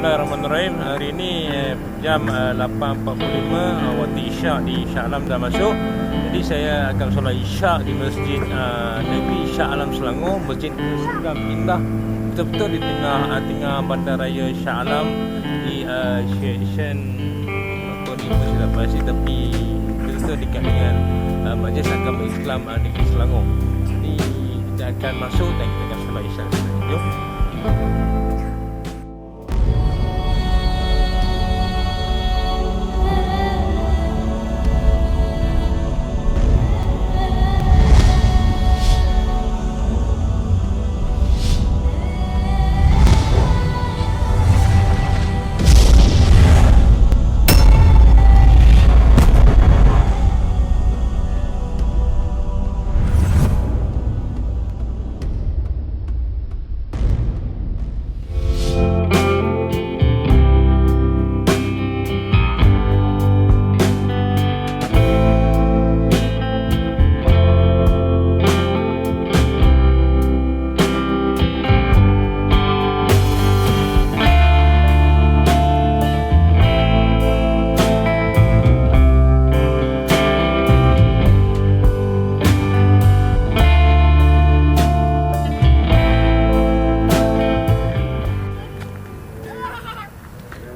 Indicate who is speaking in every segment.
Speaker 1: Bismillahirrahmanirrahim. Hari ini eh, jam eh, 8.45 eh, waktu Isyak di Shah Alam dah masuk. Jadi saya akan solat Isyak di Masjid eh, Negeri Shah Alam Selangor, Masjid Segam Indah. Betul-betul di tengah eh, tengah bandaraya Shah Alam di uh, Shen apa ni Masjid apa sih tapi betul-betul dekat dengan uh, Majlis Agama Islam Negeri Selangor. Jadi kita akan masuk dan kita akan solat Isyak. Jom.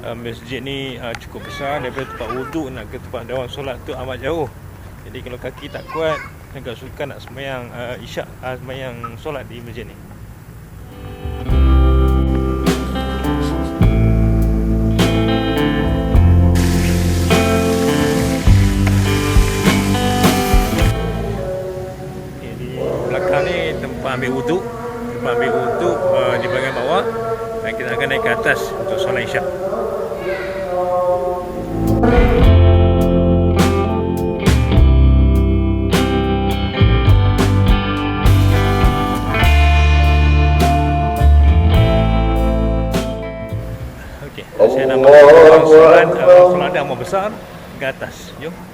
Speaker 1: Uh, masjid ni uh, cukup besar daripada tempat wuduk nak ke tempat dawam solat tu amat jauh. Jadi kalau kaki tak kuat agak sukar nak semayang uh, isyak uh, semayang solat di masjid ni. Ambil wuduk tempat ambil wuduk uh, di bahagian bawah dan kita akan naik ke atas untuk solat isyak. Solat, uh, ruang solat dia amat besar ke atas. Jom.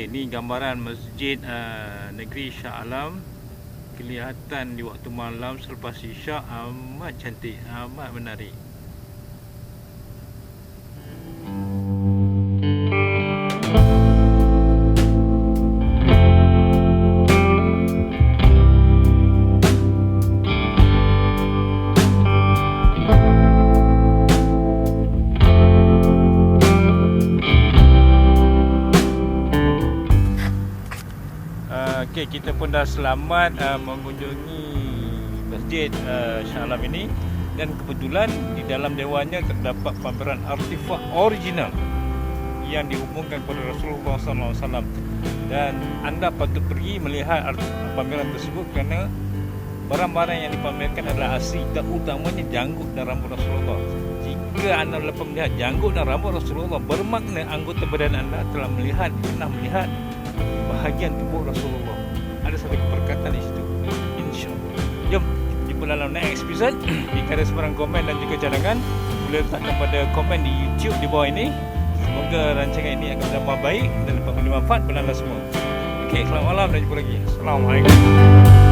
Speaker 1: Okey, ni gambaran masjid uh, negeri Shah Alam. Kelihatan di waktu malam selepas isyak amat cantik, amat menarik. Okey, kita pun dah selamat uh, mengunjungi masjid uh, Shah Alam ini. Dan kebetulan di dalam dewannya terdapat pameran artifak original yang diumumkan kepada Rasulullah SAW dan anda patut pergi melihat pameran tersebut kerana barang-barang yang dipamerkan adalah asli terutamanya janggut dan rambut Rasulullah. Jika anda lepas melihat janggut dan rambut Rasulullah bermakna anggota badan anda telah melihat pernah melihat bahagian tubuh Rasulullah. Ada satu perkataan di situ. InsyaAllah. Jom, jumpa dalam next episode. Jika ada sebarang komen dan juga cadangan, boleh letakkan pada komen di YouTube di bawah ini. Semoga rancangan ini akan dapat baik dan dapat bermanfaat kepada anda semua. Okey, selamat malam dan jumpa lagi. Assalamualaikum.